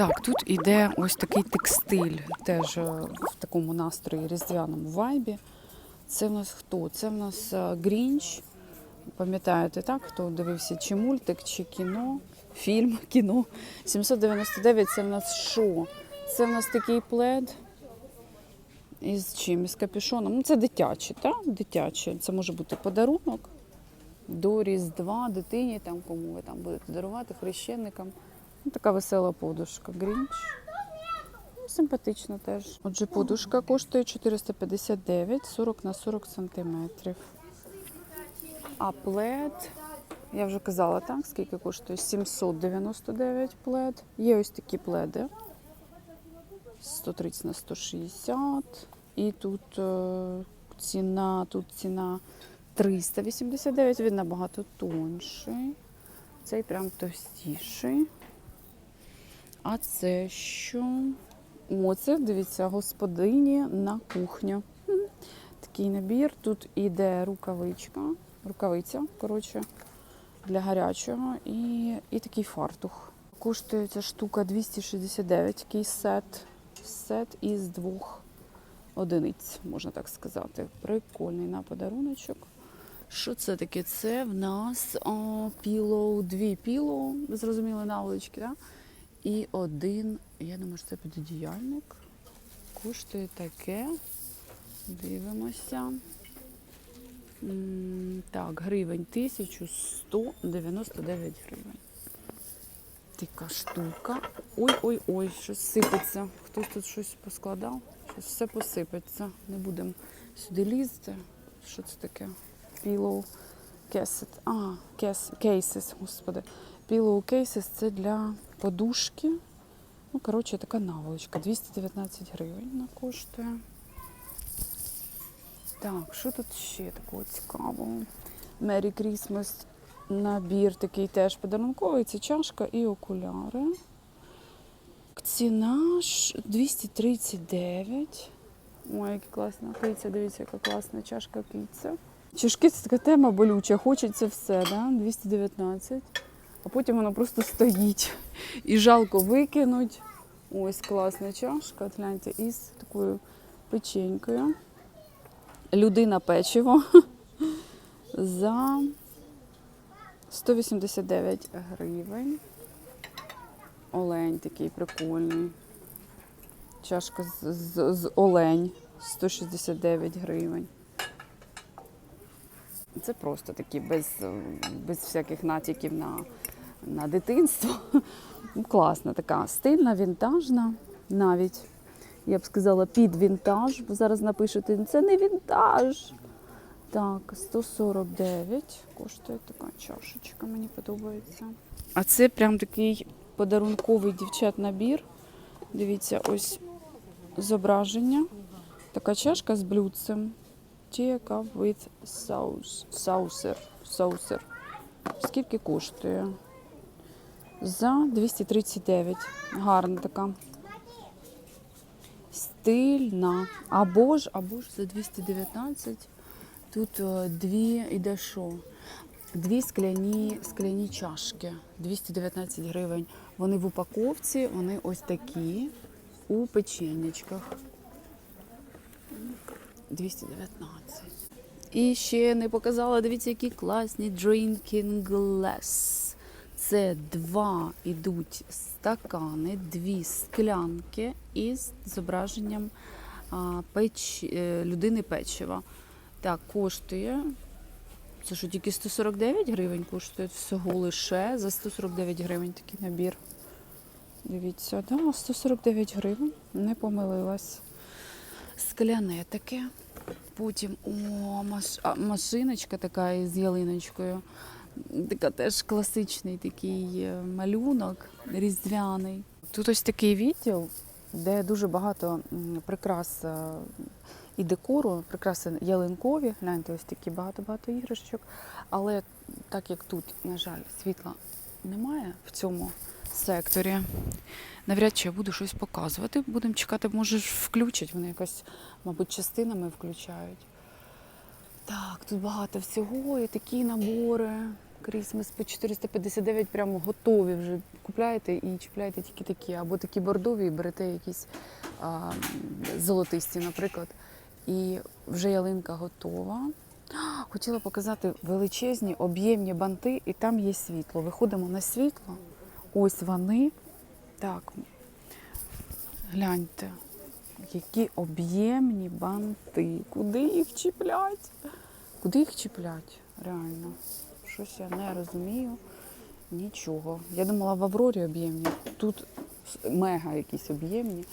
Так, тут іде ось такий текстиль, теж е, в такому настрої різдвяному вайбі. Це в нас хто? Це в нас е, Грінч. Пам'ятаєте, так? Хто дивився чи мультик, чи кіно, фільм, кіно. 799 це в нас що? Це в нас такий плед із чим? Із капюшоном. Ну, це дитяче, так? Дитяче. Це може бути подарунок до Різдва, дитині, там, кому ви там будете дарувати, хрещеникам. Ну, така весела подушка. Грінч. Ну, Симпатично теж. Отже, подушка коштує 459, 40 на 40 сантиметрів. А плед, я вже казала, так, скільки коштує? 799 плед. Є ось такі пледи. 130 на 160. І тут е, ціна, тут ціна 389, він набагато тонший. Цей прям товстіший. А це що? О, це, дивіться, господині на кухню. Такий набір. Тут іде рукавичка, рукавиця, коротше, для гарячого і, і такий фартух. Коштує ця штука 269, такий сет. Сет із двох одиниць, можна так сказати. Прикольний на подаруночок. Що це таке? Це в нас о, пілоу, дві пілоу, зрозуміли, наволочки, да? І один, я думаю, що це підодіяльник. Коштує таке. Дивимося. Так, гривень 1199 гривень. Така штука. Ой-ой-ой, щось сипеться. Хтось тут щось поскладав, щось все посипеться. Не будемо сюди лізти. Що це таке? Pillow cases. А, cases, господи. Pillow cases – це для подушки. Ну, коротше, така наволочка. 219 гривень вона коштує. Так, що тут ще такого цікавого? Merry Christmas набір такий теж подарунковий. Це чашка і окуляри. Ціна 239. Ой, яка класна киця, дивіться, яка класна чашка киця. Чашки це така тема болюча, хочеться все, да? 219. А потім воно просто стоїть. І жалко викинуть. Ось класна чашка, гляньте, із такою печенькою. Людина печиво за 189 гривень. Олень такий прикольний. Чашка з, з, з олень 169 гривень. Це просто такі без, без всяких натяків на, на дитинство. Ну, Класна така стильна, вінтажна навіть. Я б сказала, під вінтаж, зараз напишете, це не вінтаж. Так, 149 коштує така чашечка, мені подобається. А це прям такий подарунковий дівчат набір. Дивіться, ось зображення. Така чашка з блюдцем. Cup with sauce. Saucer. Saucer. Скільки коштує? За 239. Гарна така. Стильна. Або ж, або ж за 219. Тут е, дві іде що? Дві скляні, скляні чашки. 219 гривень. Вони в упаковці, вони ось такі у печенячках. 219. І ще не показала, дивіться, які класні drinking glass. Це два ідуть стакани, дві склянки із зображенням печ... е, людини печива. Так, коштує. Це що тільки 149 гривень коштує всього лише за 149 гривень такий набір. Дивіться, да, 149 гривень, не помилилась. Скляне таке. Потім о, маш... машиночка така із ялиночкою. Така теж класичний такий е, малюнок, різдвяний. Тут ось такий відділ, де дуже багато прикрас е, і декору, прикраси ялинкові. Гляньте, ось такі багато-багато іграшок. Але так як тут, на жаль, світла немає в цьому секторі, навряд чи я буду щось показувати. Будемо чекати, може ж включать. Вони якось, мабуть, частинами включають. Так, тут багато всього, і такі набори. Крісмес по 459 прямо готові вже купляєте і чіпляєте тільки такі, або такі бордові, і берете якісь а, золотисті, наприклад. І вже ялинка готова. Хотіла показати величезні об'ємні банти, і там є світло. Виходимо на світло. Ось вони. Так, гляньте, які об'ємні банти. Куди їх чіплять? Куди їх чіплять? Реально. Щось я не розумію. Нічого. Я думала, в Аврорі об'ємні. Тут мега якісь об'ємні.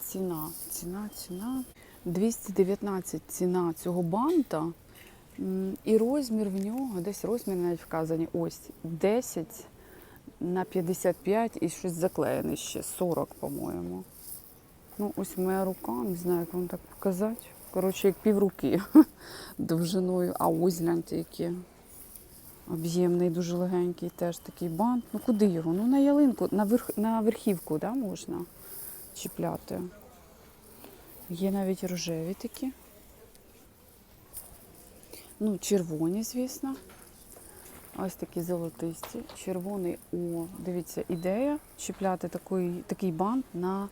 Ціна, ціна, ціна. 219 ціна цього банта. І розмір в нього, десь розмір навіть вказані. Ось 10 на 55 і щось заклеєне ще 40, по-моєму. Ну, ось моя рука, не знаю, як вам так показати. Коротше, як півруки довжиною. А ось гляньте, які об'ємний, дуже легенький, теж такий бант. Ну куди його? Ну на ялинку, на, верх, на верхівку да, можна чіпляти. Є навіть рожеві такі. Ну, червоні, звісно. Ось такі золотисті. Червоний, о, дивіться, ідея чіпляти такий, такий бант на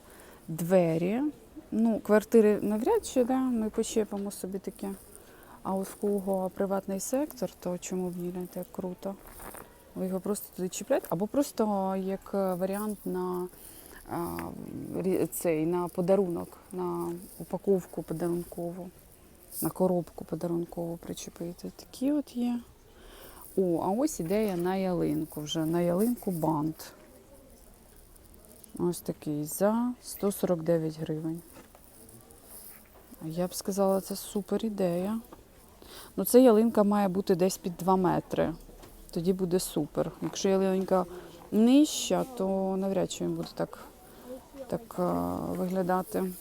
двері. Ну, квартири навряд чи, да, ми почепимо собі таке. А от в кого приватний сектор, то чому б ні, як круто. Ви його просто туди чіпляєте, або просто як варіант на цей, на подарунок, на упаковку подарункову, на коробку подарункову причепити. Такі от є. О, а ось ідея на ялинку вже. На ялинку бант. Ось такий за 149 гривень. Я б сказала, це супер ідея. Ну, це ялинка має бути десь під 2 метри. Тоді буде супер. Якщо ялинка нижча, то навряд чи він буде так, так а, виглядати.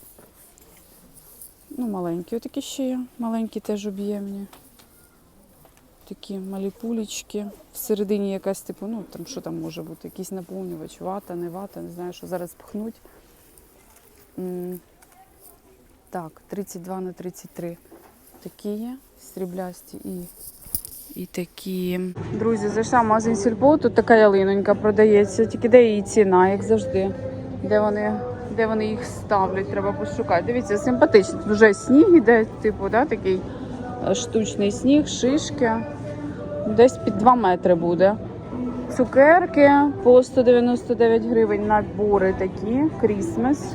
Ну, маленькі. Отакі ще є. Маленькі теж об'ємні. Такі малі пулечки. Всередині якась типу, ну там що там може бути? Якийсь наповнювач, вата, не вата, не знаю, що зараз пхнуть. Так, 32 на 33. Такі є, сріблясті і, і такі. Друзі, зайшла в магазин Сільпо, тут така ялинонька продається, тільки де її ціна, як завжди. Де вони, де вони їх ставлять, треба пошукати. Дивіться, симпатично. Тут вже сніг іде, типу, да, такий е, штучний сніг, шишки. Десь під 2 метри буде. Цукерки по 199 гривень набори такі. Крісмес.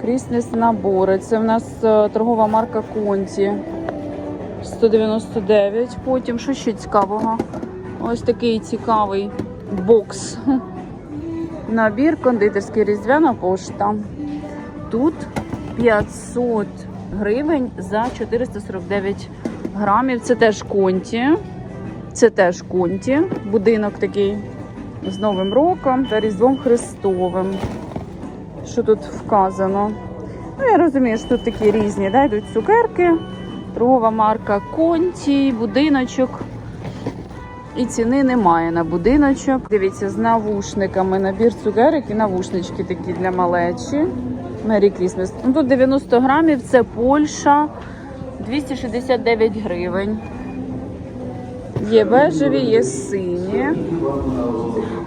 Крісмес набори. Це в нас е, торгова марка Конті. 199. Потім що ще цікавого? Ось такий цікавий бокс. Набір кондитерський різдвяна пошта. Тут 500 гривень за 449 грамів. Це теж конті. Це теж конті. Будинок такий з Новим роком та Різдвом Христовим. Що тут вказано? Ну, я розумію, що тут такі різні, да, йдуть цукерки, торгова марка Конті, будиночок. І ціни немає на будиночок. Дивіться, з навушниками набір цукерок і навушнички такі для малечі. Merry Christmas. Ну, тут 90 грамів, це Польща, 269 гривень. Є бежеві, є сині.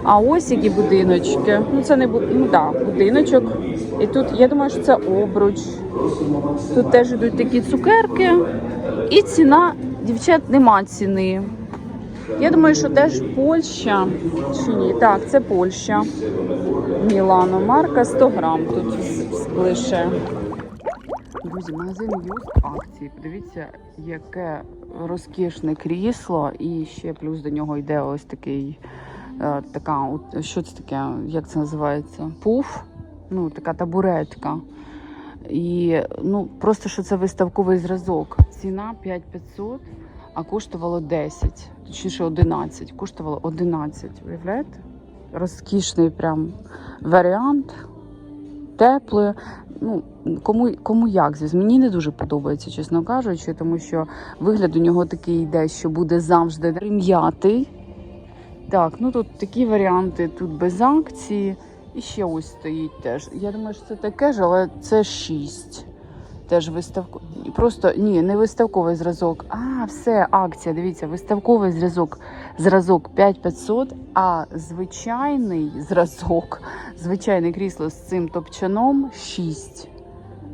А ось які будиночки. Ну, це не бу- ну, да, будиночок. І тут, я думаю, що це обруч. Тут теж йдуть такі цукерки. І ціна, дівчат, нема ціни. Я думаю, що теж Польща. Чи ні? Так, це Польща. Мілано. Марка 100 грам тут лише. Друзі, магазин Юст акції. Подивіться, яке розкішне крісло, і ще плюс до нього йде ось такий. е, Така, що це таке? Як це називається? Пуф. Ну, така табуретка. І ну, просто що це виставковий зразок. Ціна 5500, а коштувало 10, точніше 11. Коштувало 11. Уявляєте? Розкішний прям варіант. Теплий. Ну, кому, кому як звісно. Мені не дуже подобається, чесно кажучи, тому що вигляд у нього такий йде, що буде завжди прим'ятий. Так, ну тут такі варіанти, тут без акції. І ще ось стоїть теж. Я думаю, що це таке ж, але це 6. Теж виставко. Просто ні, не виставковий зразок. А, все, акція. Дивіться, виставковий зразок зразок 5500, а звичайний зразок, звичайне крісло з цим топчаном 6.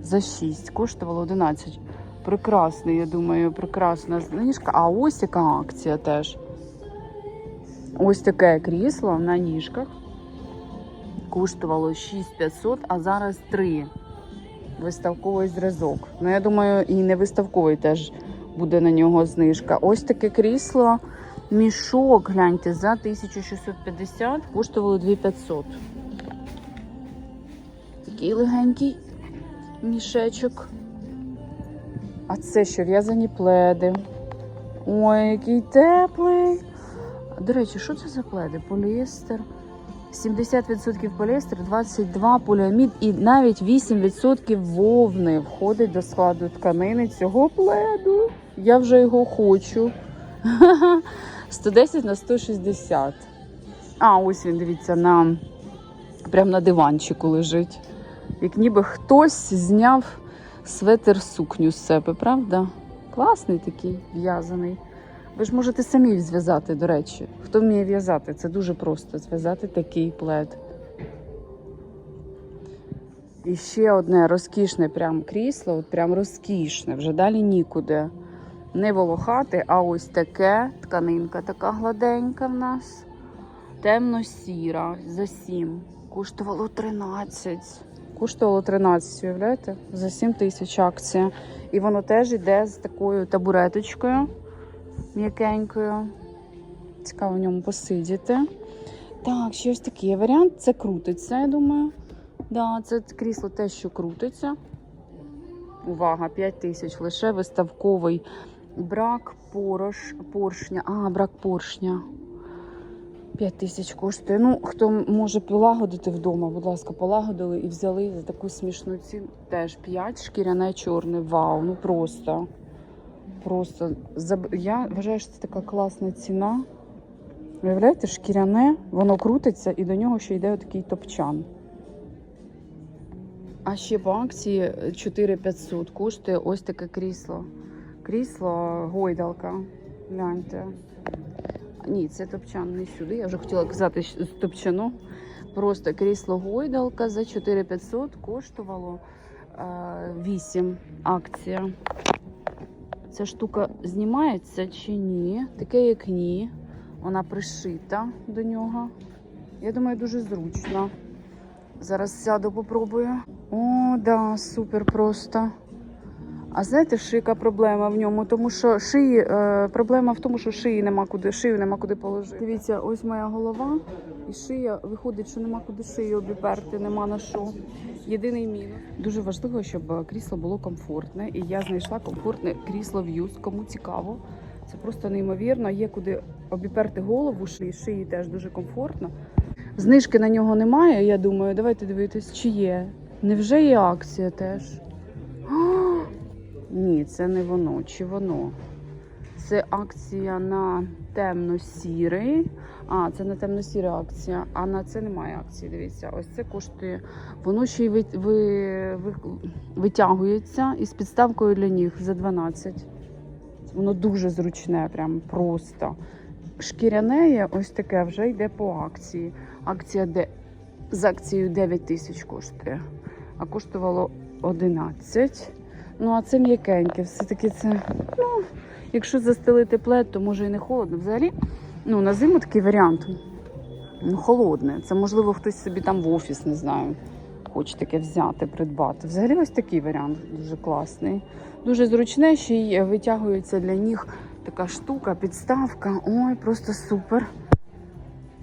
За 6. Коштувало 11. Прекрасний, я думаю, прекрасна знижка. А ось яка акція теж. Ось таке крісло на ніжках. Коштувало 6500, а зараз 3. Виставковий зразок. Ну, я думаю, і не виставковий теж буде на нього знижка. Ось таке крісло. Мішок, гляньте, за 1650 коштувало 2500. Такий легенький мішечок. А це що, в'язані пледи. Ой, який теплий. До речі, що це за пледи? Поліестер. 70% поліестер, 22 поліамід і навіть 8% вовни входить до складу тканини цього пледу. Я вже його хочу. 110 на 160. А, ось він, дивіться, на прямо на диванчику лежить. Як ніби хтось зняв светер сукню з себе, правда? Класний такий в'язаний. Ви ж можете самі зв'язати, до речі. Хто вміє в'язати? Це дуже просто зв'язати такий плед. І ще одне розкішне прям крісло, от прям розкішне, вже далі нікуди. Не волохати, а ось таке тканинка така гладенька в нас. Темно-сіра за 7. Коштувало 13. Коштувало 13, уявляєте? За 7 тисяч акція. І воно теж йде з такою табуреточкою м'якенькою. Цікаво в ньому посидіти. Так, ще ось такий варіант. Це крутиться, я думаю. Да, це крісло те, що крутиться. Увага, 5 тисяч. Лише виставковий брак порош, поршня. А, брак поршня. 5 тисяч коштує. Ну, хто може полагодити вдома, будь ласка, полагодили і взяли за таку смішну ціну. Теж 5 шкіряне чорне. Вау, ну просто. Просто я вважаю, що це така класна ціна. Уявляєте, шкіряне, воно крутиться і до нього ще йде такий топчан. А ще по акції 4500 коштує ось таке крісло. Крісло гойдалка. Гляньте. Ні, це топчан не сюди. Я вже хотіла казати топчану. Просто крісло гойдалка за 4500 коштувало е, 8 акція. Ця штука знімається чи ні? Таке як ні. Вона пришита до нього. Я думаю, дуже зручно. Зараз сяду, попробую. О, да, супер просто. А знаєте, яка проблема в ньому? Тому що шиї, е, проблема в тому, що шиї нема куди, шию нема куди положити. Дивіться, ось моя голова, і шия виходить, що нема куди шию обіперти, нема на що. Єдиний мінус. Дуже важливо, щоб е, крісло було комфортне, і я знайшла комфортне крісло в'юз. Кому цікаво, це просто неймовірно. Є куди обіперти голову, шиї, шиї теж дуже комфортно. Знижки на нього немає. Я думаю, давайте дивитись, чи є. Невже є акція теж? Ні, це не воно. Чи воно? Це акція на темно-сірий. А, це на темно-сіра акція, а на це немає акції. Дивіться, ось це коштує. Воно ще й ви, ви, ви, витягується із підставкою для ніг за 12. Воно дуже зручне, прям просто. Шкіряне ось таке вже йде по акції. Акція де з акцією 9 тисяч коштує, а коштувало 11. Ну, а це м'якеньке. Все-таки це, ну, якщо застелити плед, то може і не холодно. Взагалі, ну, на зиму такий варіант. Ну, холодне. Це можливо хтось собі там в офіс, не знаю, хоче таке взяти, придбати. Взагалі ось такий варіант дуже класний. Дуже зручне, ще й витягується для ніг така штука, підставка. Ой, просто супер.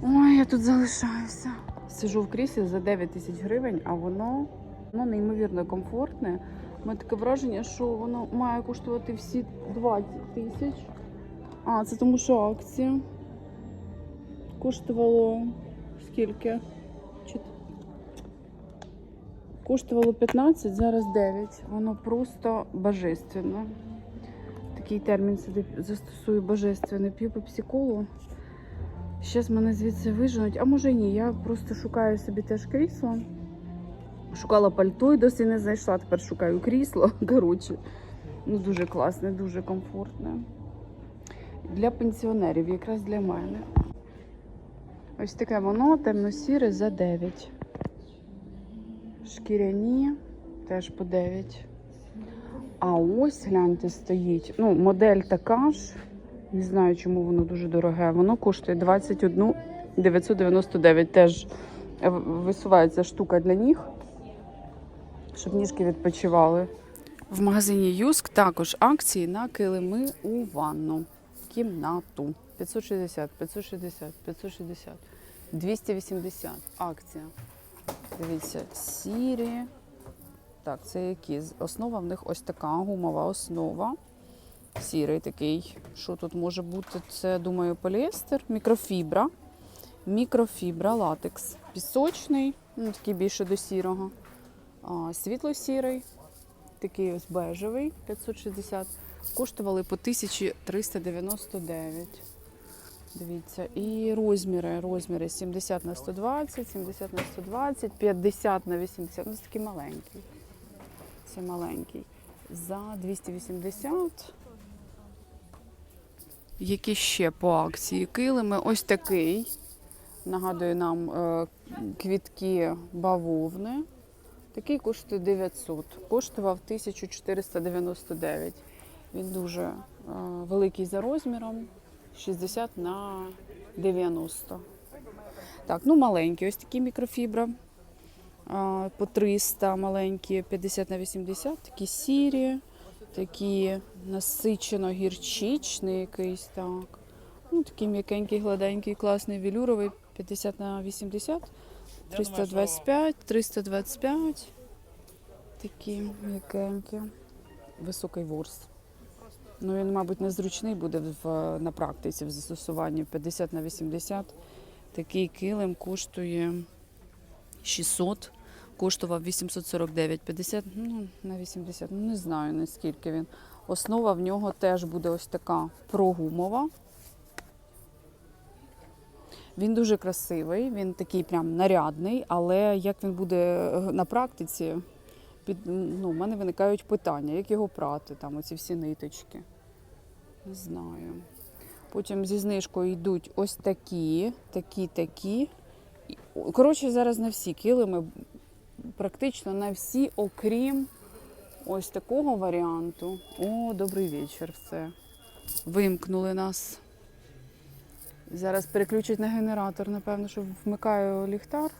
Ой, я тут залишаюся. Сижу в кріслі за 9 тисяч гривень, а воно, воно неймовірно комфортне. Мене таке враження, що воно має коштувати всі 20 тисяч. А, це тому що акція. Коштувало скільки? Коштувало 15, зараз 9. Воно просто божественне. Такий термін сюди застосую божественне. П'ю пепсиколу. Зараз мене звідси виженуть, а може ні, я просто шукаю собі теж крісло. Шукала пальто і досі не знайшла. Тепер шукаю крісло. Коротше, ну дуже класне, дуже комфортне. Для пенсіонерів, якраз для мене. Ось таке воно темно-сіре за 9. Шкіряні теж по 9. А ось гляньте, стоїть. Ну, модель така ж. Не знаю, чому воно дуже дороге. Воно коштує 21 999. Теж е, висувається штука для ніг, щоб ніжки відпочивали. В магазині Юск також акції на килими у ванну. Кімнату. 560, 560, 560, 280. Акція. Дивіться, сірі. Так, це які? Основа в них ось така гумова основа. Сірий такий. Що тут може бути? Це, думаю, поліестер, мікрофібра. Мікрофібра, латекс. Пісочний, ну, такий більше до сірого. Світло-сірий, такий ось бежевий, 560. Коштували по 1399. Дивіться, і розміри, розміри 70 на 120, 70 на 120, 50 на 80. Ну, це такий маленький. Це маленький. За 280. Які ще по акції килими? Ось такий. Нагадує нам е, квітки бавовни. Такий коштує 900. Коштував 1499. Він дуже е, великий за розміром. 60 на 90. Так, ну маленький, ось такі мікрофібра. А, По 300 маленькі, 50 на 80, такі сірі, такі насичено гірчичний якийсь так. Ну, такий м'якенький, гладенький, класний велюровий, 50 на 80, 325, 325. Такі м'якенькі. Високий ворс. Ну, він, мабуть, незручний буде в, на практиці в застосуванні 50 на 80. Такий килим коштує 600, коштував 849, 50 ну, на 80, ну не знаю наскільки він. Основа в нього теж буде ось така прогумова. Він дуже красивий, він такий прям нарядний, але як він буде е, на практиці, під, ну, в мене виникають питання, як його прати, там оці всі ниточки. Не знаю. Потім зі знижкою йдуть ось такі, такі, такі. Коротше, зараз на всі килими, практично на всі, окрім ось такого варіанту. О, добрий вечір, все. Вимкнули нас. Зараз переключить на генератор, напевно, що вмикаю ліхтар.